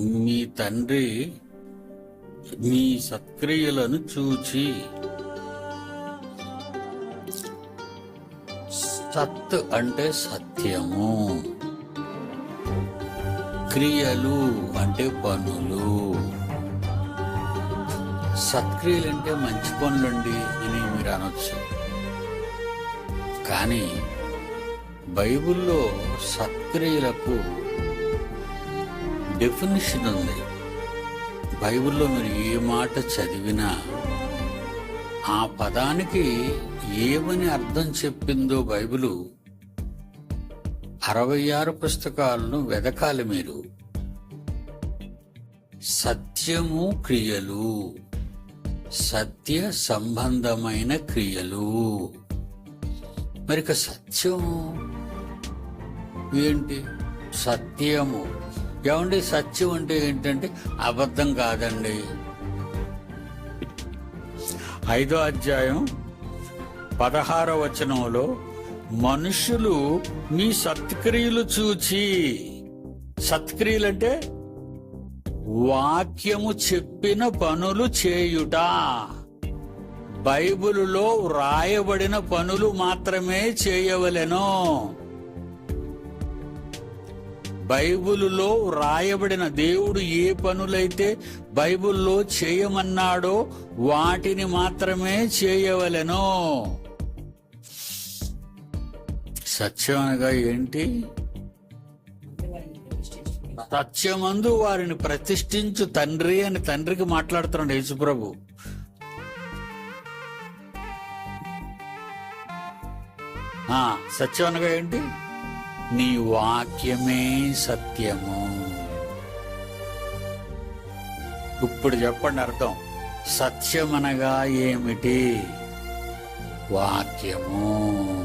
మీ తండ్రి మీ సత్క్రియలను చూచి సత్ అంటే సత్యము. క్రియలు అంటే పనులు. సత్క్రియలు అంటే మంచి పనులండి అని మీరు అనొచ్చు. కానీ బైబిల్లో సత్క్రియలకు డెఫినేషన్ ఉంది. బైబిల్లో మీరు ఏ మాట చదివినా ఆ పదానికి ఏమని అర్థం చెప్పిందో బైబిలు అరవై ఆరు పుస్తకాలను వెదకాలి మీరు. సత్యము క్రియలు సత్య సంబంధమైన క్రియలు. మరి సత్యము ఏంటి? సత్యము. ఏమండి సత్యం అంటే ఏంటంటే అబద్ధం కాదండి. ఐదో అధ్యాయం పదహారో వచనంలో మనుషులు మీ సత్క్రియలు చూచి సత్క్రియలు అంటే వాక్యము చెప్పిన పనులు చేయుట. బైబిలులో వ్రాయబడిన పనులు మాత్రమే చేయవలెను. బైబిలులో వ్రాయబడిన దేవుడు ఏ పనులైతే బైబిల్లో చేయమన్నాడో వాటిని మాత్రమే చేయవలెను. సత్యం అనగా ఏంటి? సత్యమందు వారిని ప్రతిష్ఠించు తండ్రి అని తండ్రికి మాట్లాడుతున్నాడు యేసుప్రభు. సత్యం అనగా ఏంటి? నీ వాక్యమే సత్యము. ఇప్పుడు చెప్పండి అర్థం. సత్యం అనగా ఏమిటి? వాక్యము.